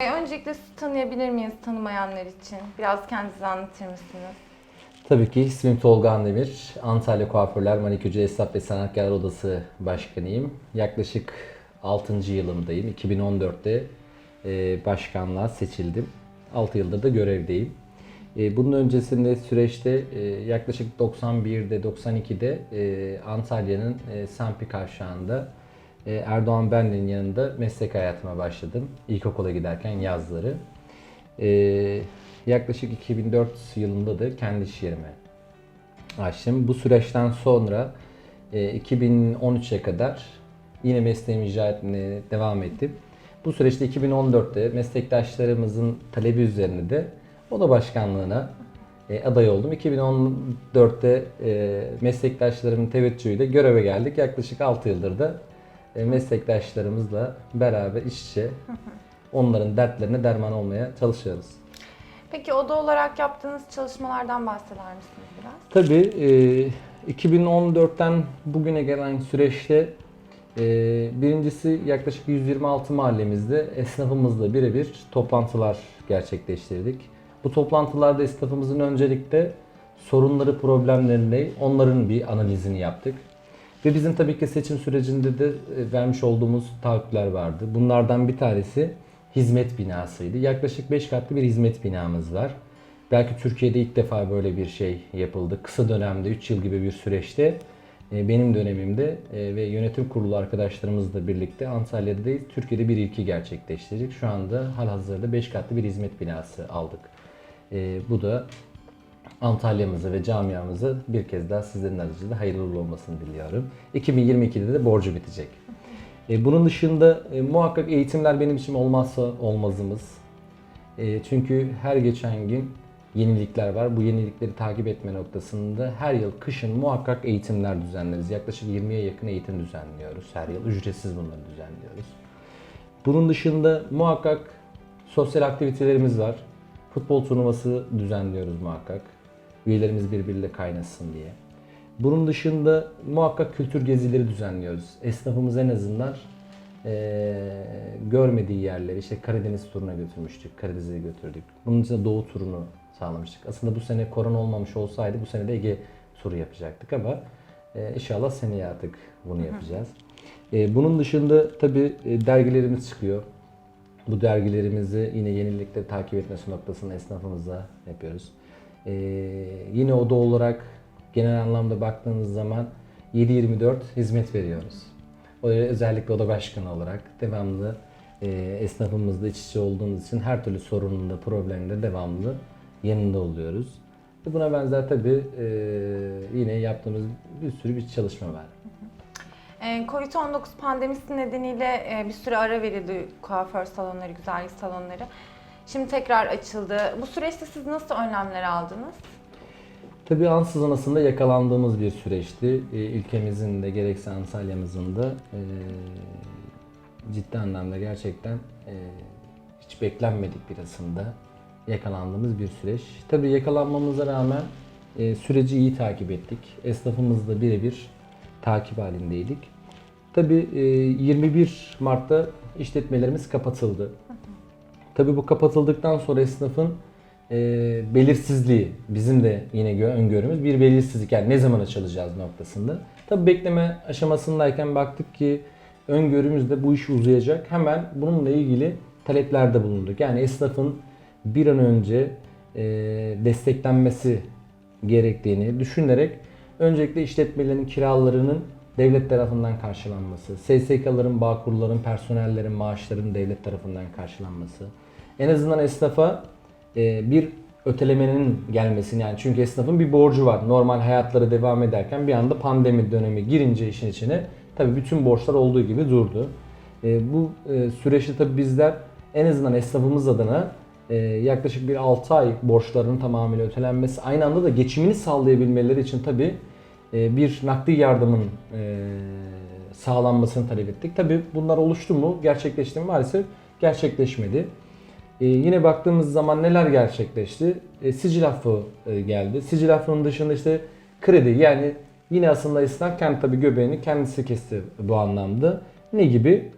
E, Öncelikle sizi tanıyabilir miyiz tanımayanlar için? Biraz kendinizi anlatır mısınız? Tabii ki ismim Tolga Andemir. Antalya Kuaförler Manikürcü Esnaf ve Sanatkarlar Odası Başkanıyım. Yaklaşık 6. yılımdayım. 2014'te e, başkanlığa seçildim. 6 yıldır da görevdeyim. E, Bunun öncesinde süreçte yaklaşık 91'de 92'de e, Antalya'nın Sampi Kavşağı'nda Erdoğan Benli'nin yanında meslek hayatıma başladım. İlkokula giderken yazları. Ee, yaklaşık 2004 yılında da kendi iş yerimi açtım. Bu süreçten sonra e, 2013'e kadar yine mesleğimi icra etmeye devam ettim. Bu süreçte 2014'te meslektaşlarımızın talebi üzerine de oda başkanlığına e, aday oldum. 2014'te e, meslektaşlarımın teveccühüyle göreve geldik. Yaklaşık 6 yıldır da e, meslektaşlarımızla beraber iş içe onların dertlerine derman olmaya çalışıyoruz. Peki oda olarak yaptığınız çalışmalardan bahseder misiniz biraz? Tabii e, 2014'ten bugüne gelen süreçte e, birincisi yaklaşık 126 mahallemizde esnafımızla birebir toplantılar gerçekleştirdik. Bu toplantılarda esnafımızın öncelikle sorunları, problemlerini, onların bir analizini yaptık. Ve bizim tabii ki seçim sürecinde de e, vermiş olduğumuz taahhütler vardı. Bunlardan bir tanesi hizmet binasıydı. Yaklaşık 5 katlı bir hizmet binamız var. Belki Türkiye'de ilk defa böyle bir şey yapıldı. Kısa dönemde 3 yıl gibi bir süreçte e, benim dönemimde e, ve yönetim kurulu arkadaşlarımızla birlikte Antalya'da değil Türkiye'de bir ilki gerçekleştirdik. Şu anda halihazırda 5 katlı bir hizmet binası aldık. Bu da Antalya'mıza ve camiamıza bir kez daha sizlerin aracılığıyla hayırlı olmasını diliyorum. 2022'de de borcu bitecek. E, bunun dışında e, muhakkak eğitimler benim için olmazsa olmazımız. E, çünkü her geçen gün yenilikler var. Bu yenilikleri takip etme noktasında her yıl kışın muhakkak eğitimler düzenleriz. Yaklaşık 20'ye yakın eğitim düzenliyoruz her yıl. Ücretsiz bunları düzenliyoruz. Bunun dışında muhakkak sosyal aktivitelerimiz var. Futbol turnuvası düzenliyoruz muhakkak. Üyelerimiz birbiriyle kaynasın diye. Bunun dışında muhakkak kültür gezileri düzenliyoruz. Esnafımız en azından eee, görmediği yerleri, işte Karadeniz turuna götürmüştük, Karadeniz'e götürdük. Bunun dışında Doğu turunu sağlamıştık. Aslında bu sene korona olmamış olsaydı bu sene de Ege turu yapacaktık ama eee, inşallah seneye artık bunu yapacağız. Eee, bunun dışında tabii e, dergilerimiz çıkıyor. Bu dergilerimizi yine yenilikleri takip etmesi noktasında esnafımızla yapıyoruz. Ee, yine oda olarak genel anlamda baktığınız zaman 7-24 hizmet veriyoruz. Özellikle oda başkanı olarak devamlı e, esnafımızla iç içe olduğumuz için her türlü sorununda, probleminde devamlı yanında oluyoruz. Buna benzer tabii e, yine yaptığımız bir sürü bir çalışma var. E, Covid-19 pandemisi nedeniyle e, bir süre ara verildi kuaför salonları, güzellik salonları. Şimdi tekrar açıldı. Bu süreçte siz nasıl önlemler aldınız? Tabii ansızın aslında yakalandığımız bir süreçti. E, ülkemizin de gerekse Antalya'mızın da e, ciddi anlamda gerçekten e, hiç beklenmedik bir aslında yakalandığımız bir süreç. Tabii yakalanmamıza rağmen e, süreci iyi takip ettik. Esnafımızla birebir takip halindeydik. Tabii e, 21 Mart'ta işletmelerimiz kapatıldı. Tabii bu kapatıldıktan sonra esnafın e, belirsizliği bizim de yine gö- öngörümüz bir belirsizlik yani ne zaman açılacağız noktasında. Tabii bekleme aşamasındayken baktık ki öngörümüzde bu iş uzayacak. Hemen bununla ilgili taleplerde bulunduk. Yani esnafın bir an önce e, desteklenmesi gerektiğini düşünerek öncelikle işletmelerin kiralarının devlet tarafından karşılanması, SSK'ların, bağkurların, personellerin maaşlarının devlet tarafından karşılanması, en azından esnafa e, bir ötelemenin gelmesini yani çünkü esnafın bir borcu var. Normal hayatları devam ederken bir anda pandemi dönemi girince işin içine tabii bütün borçlar olduğu gibi durdu. E, bu e, süreçte tabii bizler en azından esnafımız adına e, yaklaşık bir 6 ay borçlarının tamamıyla ötelenmesi aynı anda da geçimini sağlayabilmeleri için tabii e, bir nakdi yardımın e, sağlanmasını talep ettik. Tabii bunlar oluştu mu? Gerçekleşti mi? Maalesef gerçekleşmedi. E, yine baktığımız zaman neler gerçekleşti? E, sicil affı e, geldi. Sicil affının dışında işte kredi yani yine aslında esnaf kendi tabii göbeğini kendisi kesti bu anlamda. Ne gibi?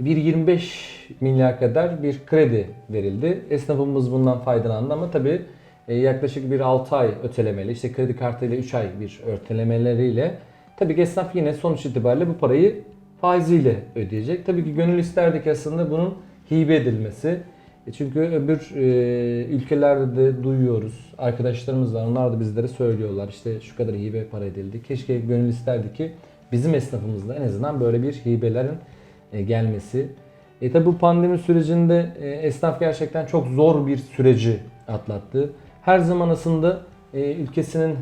bir 25 milyar kadar bir kredi verildi. Esnafımız bundan faydalandı ama tabii e, yaklaşık bir 6 ay ötelemeli, işte kredi kartıyla 3 ay bir ötelemeleriyle tabii ki esnaf yine sonuç itibariyle bu parayı faiziyle ödeyecek. Tabii ki gönül isterdik aslında bunun hibe edilmesi. E Çünkü öbür e, ülkelerde de duyuyoruz. Arkadaşlarımız var. Onlar da bizlere söylüyorlar. İşte şu kadar hibe para edildi. Keşke gönül isterdi ki bizim esnafımızda en azından böyle bir hibelerin e, gelmesi. E tabi bu pandemi sürecinde esnaf gerçekten çok zor bir süreci atlattı. Her zaman aslında ülkesinin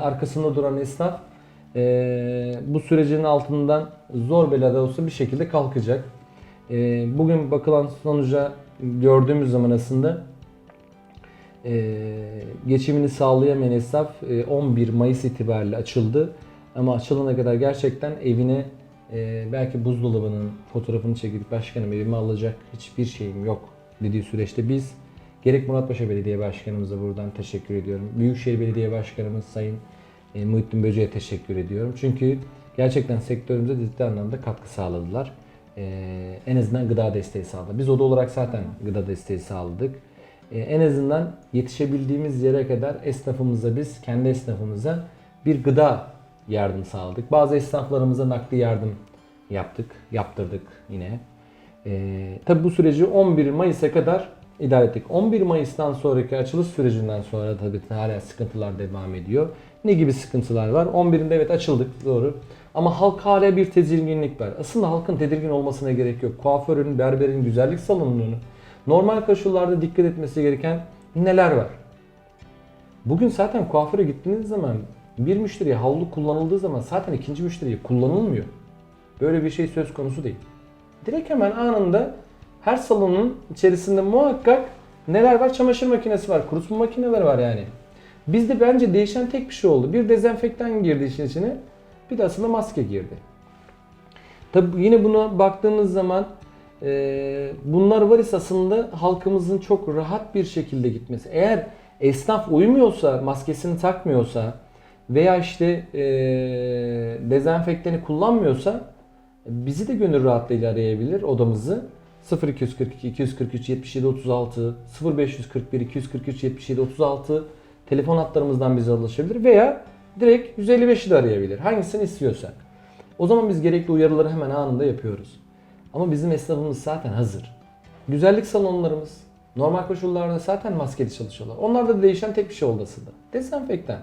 arkasında duran esnaf bu sürecin altından zor belada olsa bir şekilde kalkacak. E, bugün bakılan sonuca gördüğümüz zaman aslında e, geçimini sağlayamayan esnaf e, 11 Mayıs itibariyle açıldı. Ama açılana kadar gerçekten evine e, belki buzdolabının fotoğrafını çekip başkanım evime alacak hiçbir şeyim yok dediği süreçte biz gerek Muratpaşa Belediye Başkanımıza buradan teşekkür ediyorum. Büyükşehir Belediye Başkanımız Sayın e, Muhittin Böce'ye teşekkür ediyorum. Çünkü gerçekten sektörümüze ciddi anlamda katkı sağladılar. E, en azından gıda desteği sağladı. Biz oda olarak zaten gıda desteği sağladık. E, en azından yetişebildiğimiz yere kadar esnafımıza biz kendi esnafımıza bir gıda yardım sağladık. Bazı esnaflarımıza nakdi yardım yaptık, yaptırdık yine. E, tabii bu süreci 11 Mayıs'a kadar idare ettik. 11 Mayıs'tan sonraki açılış sürecinden sonra tabii hala sıkıntılar devam ediyor. Ne gibi sıkıntılar var? 11'inde evet açıldık doğru. Ama halk hala bir tedirginlik var. Aslında halkın tedirgin olmasına gerek yok. Kuaförün, berberin, güzellik salonunun normal koşullarda dikkat etmesi gereken neler var? Bugün zaten kuaföre gittiğiniz zaman bir müşteriye havlu kullanıldığı zaman zaten ikinci müşteriye kullanılmıyor. Böyle bir şey söz konusu değil. Direkt hemen anında her salonun içerisinde muhakkak neler var? Çamaşır makinesi var, kurutma makineleri var yani. Bizde bence değişen tek bir şey oldu. Bir dezenfektan girdi işin içine, bir de aslında maske girdi. Tabi yine buna baktığımız zaman e, bunlar var ise aslında halkımızın çok rahat bir şekilde gitmesi. Eğer esnaf uymuyorsa, maskesini takmıyorsa veya işte e, dezenfektanı kullanmıyorsa bizi de gönül rahatlığıyla arayabilir odamızı. 0242 243 77 36 0541 243 77 36 telefon hatlarımızdan bize ulaşabilir veya direkt 155'i de arayabilir. Hangisini istiyorsak. O zaman biz gerekli uyarıları hemen anında yapıyoruz. Ama bizim esnafımız zaten hazır. Güzellik salonlarımız normal koşullarda zaten maskeli çalışıyorlar. Onlarda değişen tek bir şey oldu aslında. Dezenfektan.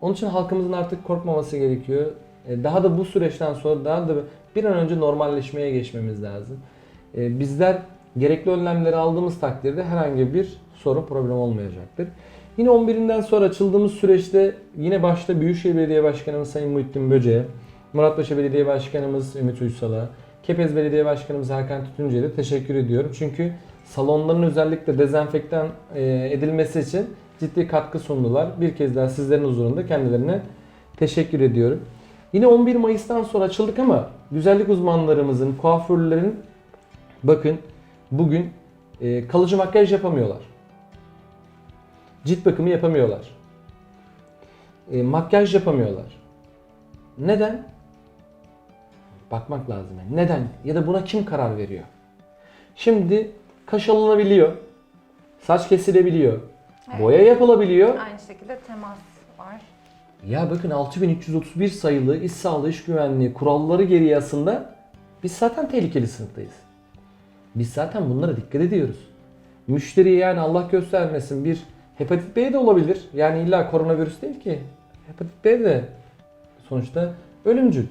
Onun için halkımızın artık korkmaması gerekiyor. E, Daha da bu süreçten sonra daha da bir an önce normalleşmeye geçmemiz lazım. E, Bizler gerekli önlemleri aldığımız takdirde herhangi bir sorun problem olmayacaktır. Yine 11'inden sonra açıldığımız süreçte yine başta Büyükşehir Belediye Başkanımız Sayın Muhittin Böce'ye, Muratpaşa Belediye Başkanımız Ümit Uysal'a, Kepez Belediye Başkanımız Hakan Tütüncü'ye de teşekkür ediyorum. Çünkü salonların özellikle dezenfektan e, edilmesi için ciddi katkı sundular. Bir kez daha sizlerin huzurunda kendilerine teşekkür ediyorum. Yine 11 Mayıs'tan sonra açıldık ama güzellik uzmanlarımızın, kuaförlerin bakın bugün e, kalıcı makyaj yapamıyorlar. Cilt bakımı yapamıyorlar. E, makyaj yapamıyorlar. Neden? Bakmak lazım. yani. Neden? Ya da buna kim karar veriyor? Şimdi kaş alınabiliyor. Saç kesilebiliyor. Evet. Boya yapılabiliyor. Aynı şekilde temas var. Ya bakın 6331 sayılı iş sağlığı iş güvenliği kuralları gereği aslında biz zaten tehlikeli sınıftayız. Biz zaten bunlara dikkat ediyoruz. Müşteriye yani Allah göstermesin bir hepatit B de olabilir. Yani illa koronavirüs değil ki. Hepatit B de sonuçta ölümcül.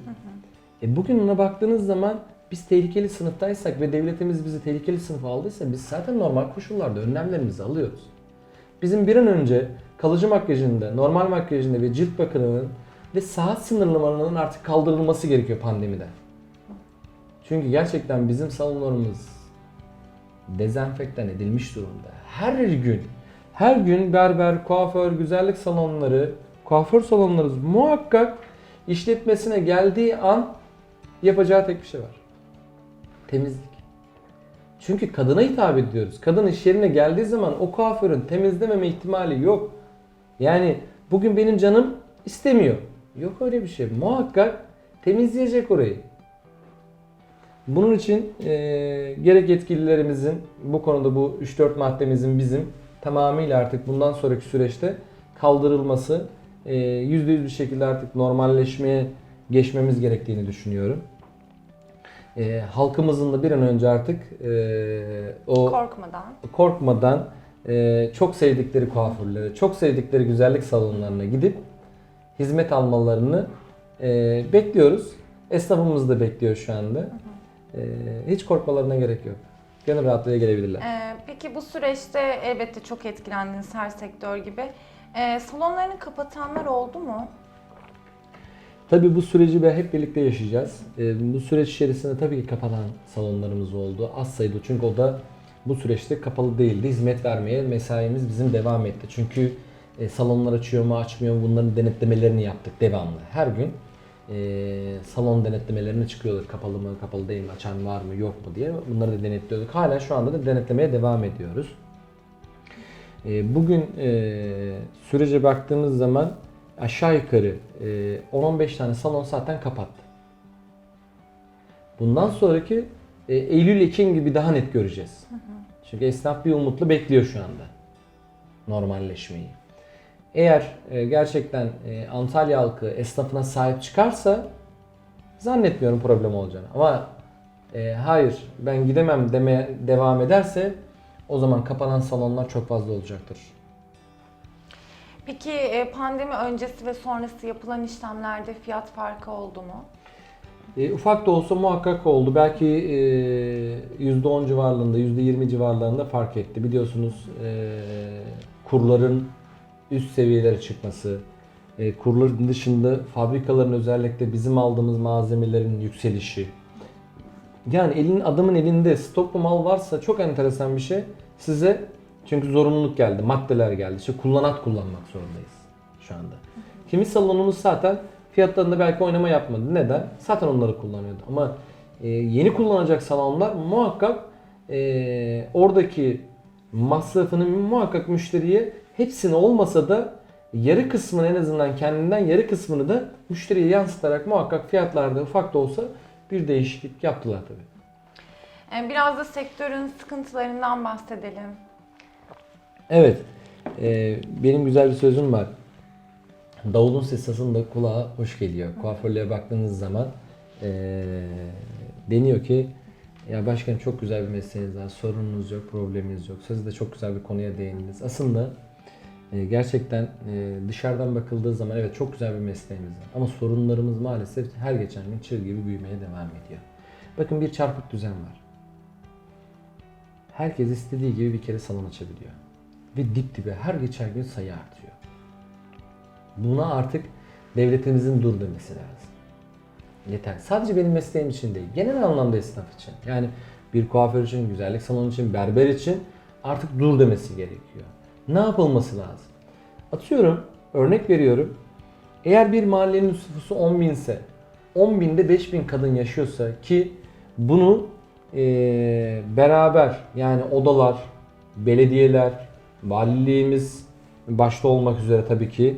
E bugün ona baktığınız zaman biz tehlikeli sınıftaysak ve devletimiz bizi tehlikeli sınıfa aldıysa biz zaten normal koşullarda önlemlerimizi alıyoruz. Bizim bir an önce kalıcı makyajında, normal makyajında ve cilt bakımının ve saat sınırlamalarının artık kaldırılması gerekiyor pandemiden. Çünkü gerçekten bizim salonlarımız dezenfektan edilmiş durumda. Her gün, her gün berber, kuaför, güzellik salonları, kuaför salonları muhakkak işletmesine geldiği an yapacağı tek bir şey var. Temizlik. Çünkü kadına hitap ediyoruz. Kadın iş yerine geldiği zaman o kuaförün temizlememe ihtimali yok. Yani bugün benim canım istemiyor. Yok öyle bir şey. Muhakkak temizleyecek orayı. Bunun için e, gerek yetkililerimizin bu konuda bu 3-4 maddemizin bizim tamamıyla artık bundan sonraki süreçte kaldırılması, e, %100 bir şekilde artık normalleşmeye geçmemiz gerektiğini düşünüyorum. E, halkımızın da bir an önce artık e, o Korkmadan. korkmadan e, çok sevdikleri kuaförlere, çok sevdikleri güzellik salonlarına gidip hizmet almalarını e, bekliyoruz. Esnafımız da bekliyor şu anda. E, hiç korkmalarına gerek yok. Gönül rahatlığıyla gelebilirler. Ee, peki bu süreçte elbette çok etkilendiniz her sektör gibi. Ee, salonlarını kapatanlar oldu mu? Tabii bu süreci ve hep birlikte yaşayacağız. E, bu süreç içerisinde tabii ki kapanan salonlarımız oldu. Az sayıda çünkü o da bu süreçte kapalı değildi. Hizmet vermeye mesaimiz bizim devam etti. Çünkü e, salonlar açıyor mu açmıyor mu bunların denetlemelerini yaptık devamlı. Her gün e, salon denetlemelerine çıkıyorduk. Kapalı mı, kapalı değil mi, açan var mı, yok mu diye. Bunları da denetliyorduk. Hala şu anda da denetlemeye devam ediyoruz. E, bugün e, sürece baktığımız zaman aşağı yukarı e, 10-15 tane salon zaten kapattı. Bundan sonraki e, Eylül-Ekim gibi daha net göreceğiz. Çünkü esnaf bir umutlu bekliyor şu anda normalleşmeyi. Eğer e, gerçekten e, Antalya halkı esnafına sahip çıkarsa zannetmiyorum problem olacağını. Ama e, hayır ben gidemem demeye devam ederse o zaman kapanan salonlar çok fazla olacaktır. Peki e, pandemi öncesi ve sonrası yapılan işlemlerde fiyat farkı oldu mu? E, ufak da olsa muhakkak oldu. Belki e, %10 civarlarında, %20 civarlarında fark etti. Biliyorsunuz e, kurların üst seviyelere çıkması, e, kurların dışında fabrikaların özellikle bizim aldığımız malzemelerin yükselişi. Yani elin adamın elinde stoklu mal varsa çok enteresan bir şey. Size çünkü zorunluluk geldi, maddeler geldi. İşte kullanat kullanmak zorundayız şu anda. Kimi salonumuz zaten fiyatlarında belki oynama yapmadı. Neden? Zaten onları kullanıyordu. Ama e, yeni kullanacak salonlar muhakkak e, oradaki masrafını muhakkak müşteriye hepsini olmasa da yarı kısmını en azından kendinden yarı kısmını da müşteriye yansıtarak muhakkak fiyatlarda ufak da olsa bir değişiklik yaptılar tabii. E, biraz da sektörün sıkıntılarından bahsedelim. Evet. e, benim güzel bir sözüm var. Davulun sesi aslında kulağa hoş geliyor. Kuaförlüğe baktığınız zaman e, deniyor ki ya başkanım çok güzel bir mesleğiniz var. Sorununuz yok, probleminiz yok. Siz de çok güzel bir konuya değindiniz. Aslında e, gerçekten e, dışarıdan bakıldığı zaman evet çok güzel bir mesleğimiz var. Ama sorunlarımız maalesef her geçen gün çığ gibi büyümeye devam ediyor. Bakın bir çarpık düzen var. Herkes istediği gibi bir kere salon açabiliyor. Ve dip dibe her geçen gün sayı artıyor. Buna artık devletimizin dur demesi lazım. Yeter. Sadece benim mesleğim için değil. Genel anlamda esnaf için. Yani bir kuaför için, güzellik salonu için, berber için artık dur demesi gerekiyor. Ne yapılması lazım? Atıyorum, örnek veriyorum. Eğer bir mahallenin nüfusu 10 binse, 10 binde 5 bin kadın yaşıyorsa ki bunu eee, beraber yani odalar, belediyeler, valiliğimiz başta olmak üzere tabii ki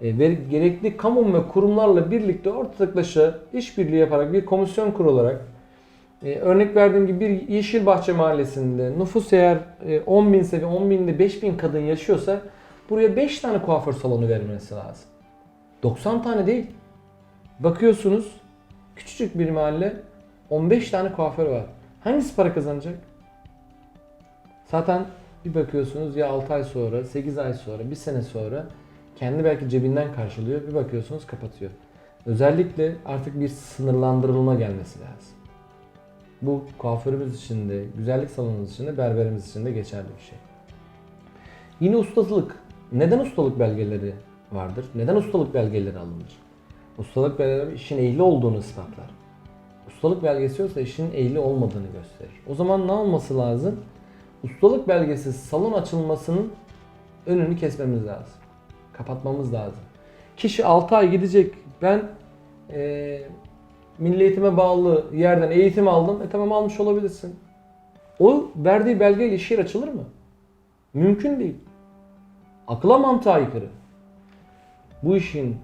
e, ve gerekli kamu ve kurumlarla birlikte ortaklaşa işbirliği yaparak bir komisyon kurularak e, örnek verdiğim gibi bir Yeşilbahçe mahallesinde nüfus eğer e, 10 binse ve 10 binde 5 bin kadın yaşıyorsa buraya 5 tane kuaför salonu verilmesi lazım. 90 tane değil. Bakıyorsunuz küçücük bir mahalle 15 tane kuaför var. Hangisi para kazanacak? Zaten bir bakıyorsunuz ya 6 ay sonra, 8 ay sonra, 1 sene sonra kendi belki cebinden karşılıyor. Bir bakıyorsunuz kapatıyor. Özellikle artık bir sınırlandırılma gelmesi lazım. Bu kuaförümüz için de, güzellik salonumuz için de, berberimiz için de geçerli bir şey. Yine ustalık. Neden ustalık belgeleri vardır? Neden ustalık belgeleri alınır? Ustalık belgeleri işin ehli olduğunu ispatlar. Ustalık belgesi yoksa işin ehli olmadığını gösterir. O zaman ne olması lazım? Ustalık belgesiz salon açılmasının önünü kesmemiz lazım. Kapatmamız lazım. Kişi 6 ay gidecek. Ben eee milli eğitime bağlı yerden eğitim aldım. E tamam almış olabilirsin. O verdiği belgeyle iş yeri açılır mı? Mümkün değil. Akla mantığa aykırı. Bu işin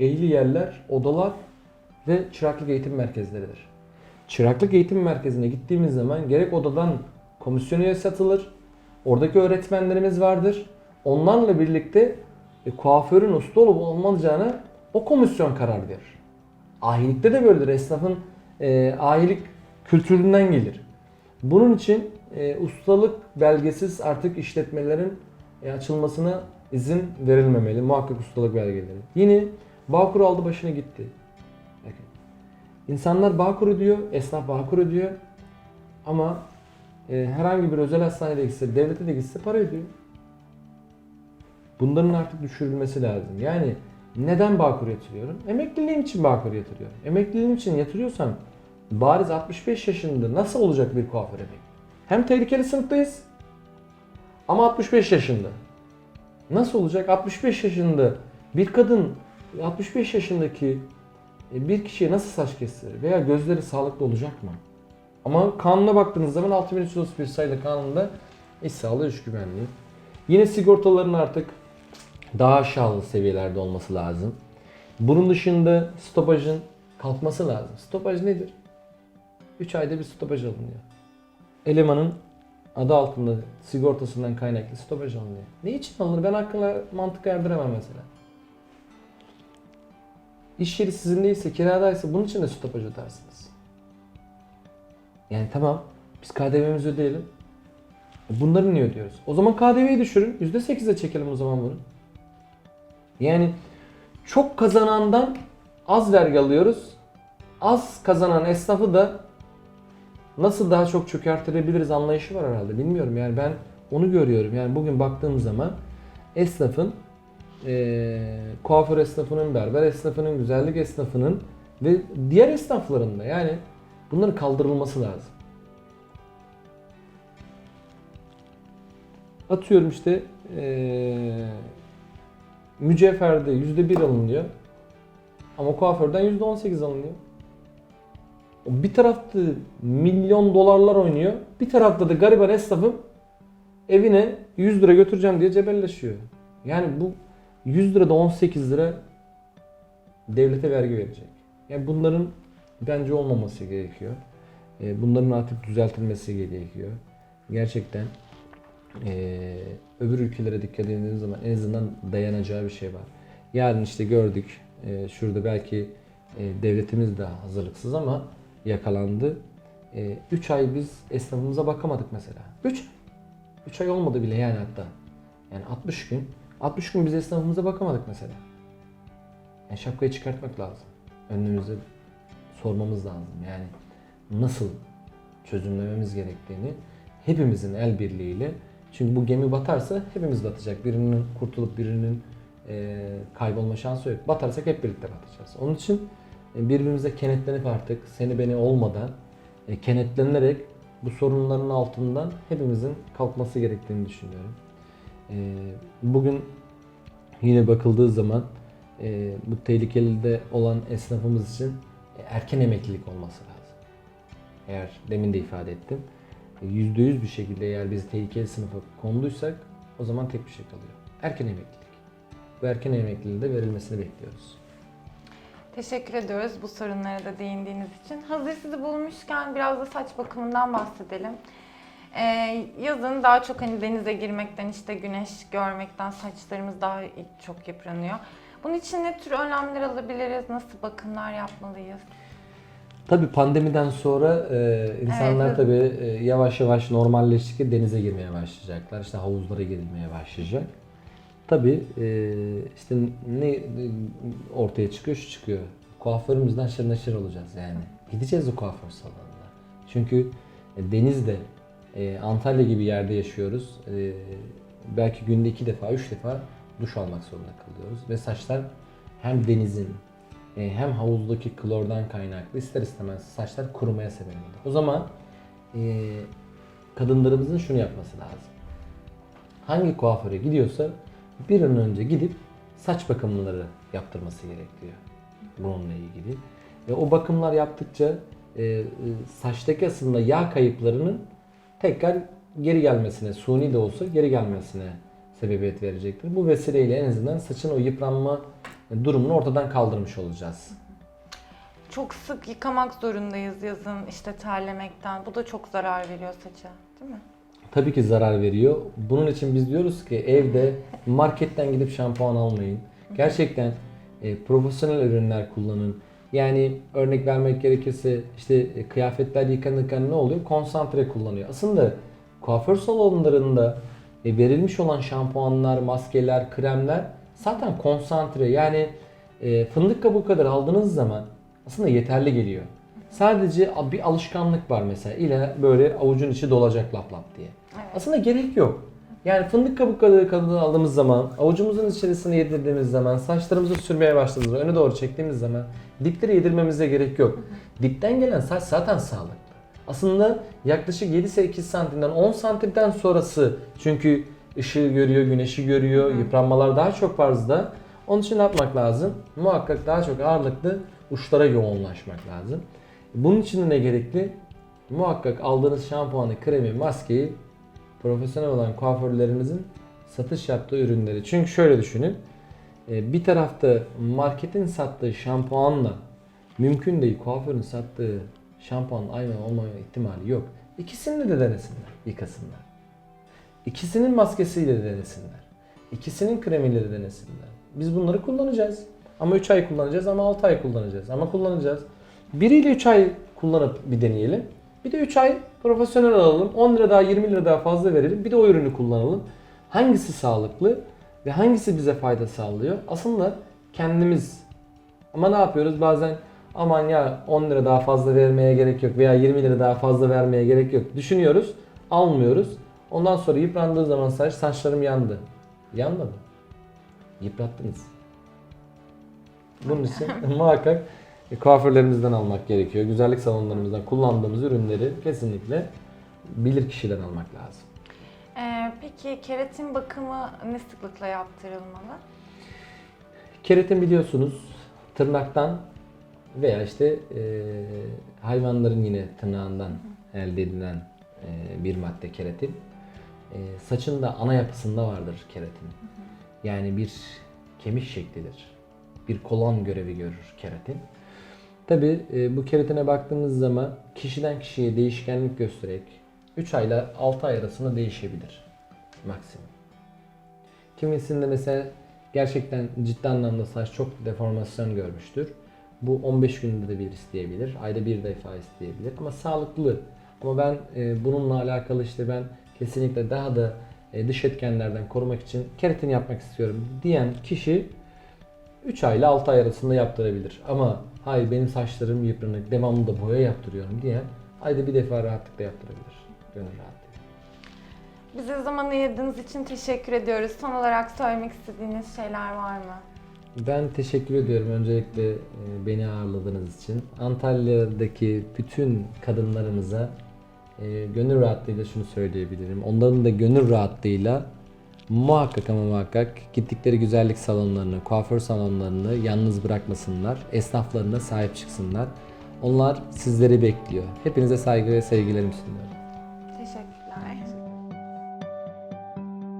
ehli yerler, odalar ve çıraklık eğitim merkezleridir. çıraklık eğitim merkezine gittiğimiz zaman gerek odadan komisyon üyesi atılır. Oradaki öğretmenlerimiz vardır. Onlarla birlikte e, kuaförün usta olup olmayacağına o komisyon karar verir. Ahilikte de böyledir. Esnafın e, ahilik kültüründen gelir. Bunun için e, ustalık belgesiz artık işletmelerin e, açılmasına izin verilmemeli. Muhakkak ustalık belgeleri. Yine Bağkur aldı başına gitti. Bakın. İnsanlar Bağkur ödüyor, esnaf Bağkur ödüyor. Ama e, herhangi bir özel hastanede gitse, devlete de gitse para ödüyor. Bunların artık düşürülmesi lazım. Yani neden Bağkur yatırıyorum? Emekliliğim için Bağkur yatırıyorum. Emekliliğim için yatırıyorsam bariz 65 yaşında nasıl olacak bir kuaför emekli? Hem tehlikeli sınıftayız ama 65 yaşında. Nasıl olacak? 65 yaşında bir kadın 65 yaşındaki e, bir kişiye nasıl saç kestirir veya gözleri sağlıklı olacak mı? Ama kanuna baktığınız zaman 6331 sayılı kanunda iş sağlığı iş güvenliği. Yine sigortaların artık daha aşağılı seviyelerde olması lazım. Bunun dışında stopajın kalkması lazım. Stopaj nedir? 3 ayda bir stopaj alınıyor. Elemanın adı altında sigortasından kaynaklı stopaj alınıyor. Ne için alınır? Ben aklına mantık erdiremem mesela. İş yeri sizin değilse, kiradaysa bunun için de stopaj ödersiniz. Yani tamam, biz KDV'mizi ödeyelim. Bunları niye ödüyoruz? O zaman KDV'yi düşürün. %8'e çekelim o zaman bunu. Yani çok kazanandan az vergi alıyoruz. Az kazanan esnafı da nasıl daha çok çökertirebiliriz anlayışı var herhalde. Bilmiyorum yani ben onu görüyorum. Yani bugün baktığım zaman esnafın eee kuaför esnafının, berber esnafının, güzellik esnafının ve diğer esnafların da yani bunların kaldırılması lazım. Atıyorum işte eee mücevherde %1 alınıyor ama kuaförden %18 alınıyor. Bir tarafta milyon dolarlar oynuyor. Bir tarafta da gariban esnafım evine 100 lira götüreceğim diye cebelleşiyor. Yani bu 100 lira da 18 lira devlete vergi verecek. Yani bunların bence olmaması gerekiyor. E, Bunların artık düzeltilmesi gerekiyor. Gerçekten e, öbür ülkelere dikkat edildiğiniz zaman en azından dayanacağı bir şey var. Yarın işte gördük e, şurada belki e, devletimiz de hazırlıksız ama yakalandı. 3 ay biz esnafımıza bakamadık mesela. 3 3 ay olmadı bile yani hatta. Yani 60 gün. 60 gün biz esnafımıza bakamadık mesela. Yani şapkayı çıkartmak lazım. Önümüzde sormamız lazım. Yani nasıl çözümlememiz gerektiğini hepimizin el birliğiyle çünkü bu gemi batarsa hepimiz batacak. Birinin kurtulup birinin e, kaybolma şansı yok. Batarsak hep birlikte batacağız. Onun için e, birbirimize kenetlenip artık seni beni olmadan e, kenetlenerek bu sorunların altından hepimizin kalkması gerektiğini düşünüyorum. E, bugün yine bakıldığı zaman e, bu tehlikeli de olan esnafımız için e, erken emeklilik olması lazım. Eğer demin de ifade ettim. %100 bir şekilde eğer biz tehlikeli sınıfa konduysak o zaman tek bir şey kalıyor. Erken emeklilik. Bu erken emekliliğin de verilmesini bekliyoruz. Teşekkür ediyoruz bu sorunlara da değindiğiniz için. Hazır sizi bulmuşken biraz da saç bakımından bahsedelim. Ee, yazın daha çok hani denize girmekten işte güneş görmekten saçlarımız daha çok yıpranıyor. Bunun için ne tür önlemler alabiliriz? Nasıl bakımlar yapmalıyız? Tabii pandemiden sonra e, insanlar Evet. tabii e, yavaş yavaş normalleştikçe denize girmeye başlayacaklar. İşte havuzlara girilmeye başlayacak. Tabii e, işte ne e, ortaya çıkıyor? Şu çıkıyor. Kuaförümüzden haşır neşir olacağız yani. Gideceğiz o kuaför salonuna. Çünkü e, denizde e, Antalya gibi yerde yaşıyoruz. E, belki günde iki defa, üç defa duş almak zorunda kalıyoruz. Ve saçlar hem denizin e, hem havuzdaki klordan kaynaklı ister istemez saçlar kurumaya oluyor. O zaman e, kadınlarımızın şunu yapması lazım. Hangi kuaföre gidiyorsa bir an önce gidip saç bakımları yaptırması gerekiyor bununla ilgili. Ve o bakımlar yaptıkça e, e, saçtaki aslında yağ kayıplarının tekrar geri gelmesine, suni de olsa geri gelmesine sebebiyet verecektir. Bu vesileyle en azından saçın o yıpranma durumunu ortadan kaldırmış olacağız. çok sık yıkamak zorundayız yazın işte terlemekten. Bu da çok zarar veriyor saça değil mi? Tabii ki zarar veriyor. Bunun için biz diyoruz ki evde marketten gidip şampuan almayın. Gerçekten e, profesyonel ürünler kullanın. Yani örnek vermek gerekirse işte e, kıyafetler yıkanırken ne oluyor? Konsantre kullanıyor. Aslında kuaför salonlarında e, verilmiş olan şampuanlar, maskeler, kremler zaten konsantre. Yani e, fındık kabuğu kadar aldığınız zaman aslında yeterli geliyor. Sadece bir alışkanlık var mesela. İle böyle avucun içi dolacak lap lap diye. Evet. Aslında gerek yok. Yani fındık kabukları kadını aldığımız zaman, avucumuzun içerisine yedirdiğimiz zaman, saçlarımızı sürmeye başladığımızda, öne doğru çektiğimiz zaman dipleri yedirmemize gerek yok. Dipten gelen saç zaten sağlıklı. Aslında yaklaşık 7-8 santimden 10 santimden sonrası çünkü ışığı görüyor, güneşi görüyor, yıpranmalar daha çok fazla. Onun için ne yapmak lazım? Muhakkak daha çok ağırlıklı uçlara yoğunlaşmak lazım. Bunun için de ne gerekli? Muhakkak aldığınız şampuanı, kremi, maskeyi profesyonel olan kuaförlerimizin satış yaptığı ürünleri. Çünkü şöyle düşünün. e, Bir tarafta marketin sattığı şampuanla mümkün değil kuaförün sattığı şampuanın aynı olma ihtimali yok. İkisini de denesinler, yıkasınlar. İkisinin maskesiyle de denesinler. İkisinin kremiyle de denesinler. Biz bunları kullanacağız. Ama 3 ay kullanacağız ama 6 ay kullanacağız. Ama kullanacağız. Biriyle 3 ay kullanıp bir deneyelim. Bir de 3 ay profesyonel alalım. 10 lira daha 20 lira daha fazla verelim. Bir de o ürünü kullanalım. Hangisi sağlıklı ve hangisi bize fayda sağlıyor? Aslında kendimiz. Ama ne yapıyoruz? Bazen aman ya 10 lira daha fazla vermeye gerek yok veya 20 lira daha fazla vermeye gerek yok. Düşünüyoruz, almıyoruz. Ondan sonra yıprandığı zaman saç, saçlarım yandı. Yanmadı. Yıprattınız. Bunun için muhakkak kuaförlerimizden almak gerekiyor. Güzellik salonlarımızdan kullandığımız ürünleri kesinlikle bilir kişiden almak lazım. Ee, peki keratin bakımı ne sıklıkla yaptırılmalı? Keratin biliyorsunuz tırnaktan veya işte e, hayvanların yine tırnağından elde edilen e, bir madde keratin. E, saçın da ana yapısında vardır keratin. Yani bir kemik şeklidir. Bir kolon görevi görür keratin. Tabi bu keratine baktığımız zaman kişiden kişiye değişkenlik göstererek 3 ayla 6 ay arasında değişebilir maksimum. Kimisinde mesela gerçekten ciddi anlamda saç çok deformasyon görmüştür. Bu 15 günde de bir isteyebilir. Ayda bir defa isteyebilir. Ama sağlıklı. Ama ben e, bununla alakalı işte ben kesinlikle daha da e, dış etkenlerden korumak için keratin yapmak istiyorum diyen kişi 3 ay ile 6 ay arasında yaptırabilir. Ama hayır benim saçlarım yıpranık, devamlı da boya yaptırıyorum diye ayda bir defa rahatlıkla yaptırabilir. Gönül rahatlığıyla. Bize zaman ayırdığınız için teşekkür ediyoruz. Son olarak söylemek istediğiniz şeyler var mı? Ben teşekkür ediyorum öncelikle e, beni ağırladığınız için. Antalya'daki bütün kadınlarımıza e, gönül rahatlığıyla şunu söyleyebilirim. Onların da gönül rahatlığıyla muhakkak ama muhakkak gittikleri güzellik salonlarını, kuaför salonlarını yalnız bırakmasınlar. Esnaflarına sahip çıksınlar. Onlar sizleri bekliyor. Hepinize saygı ve sevgilerimi sunuyorum.